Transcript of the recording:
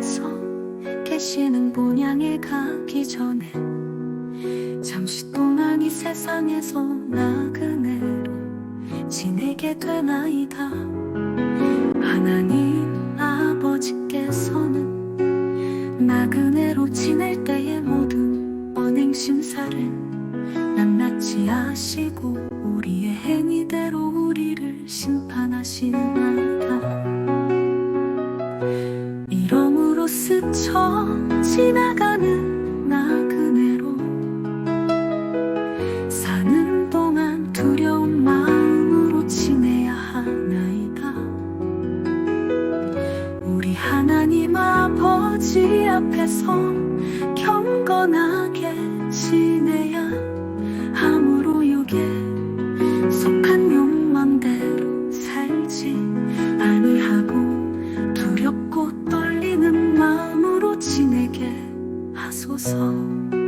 앞에서 계시는 본향에 가기 전에 잠시 동안 이 세상에서 나그네로 지내게 되나이다. 하나님 아버지께서는 나그네로 지낼 때의 모든 언행 심사를 낱낱이 아시고 우리의 행위대 스쳐 지나가는 나그네로. 사는 동안 두려운 마음으로 지내야 하나이다. 우리 하나님 아버지 앞에서 두렵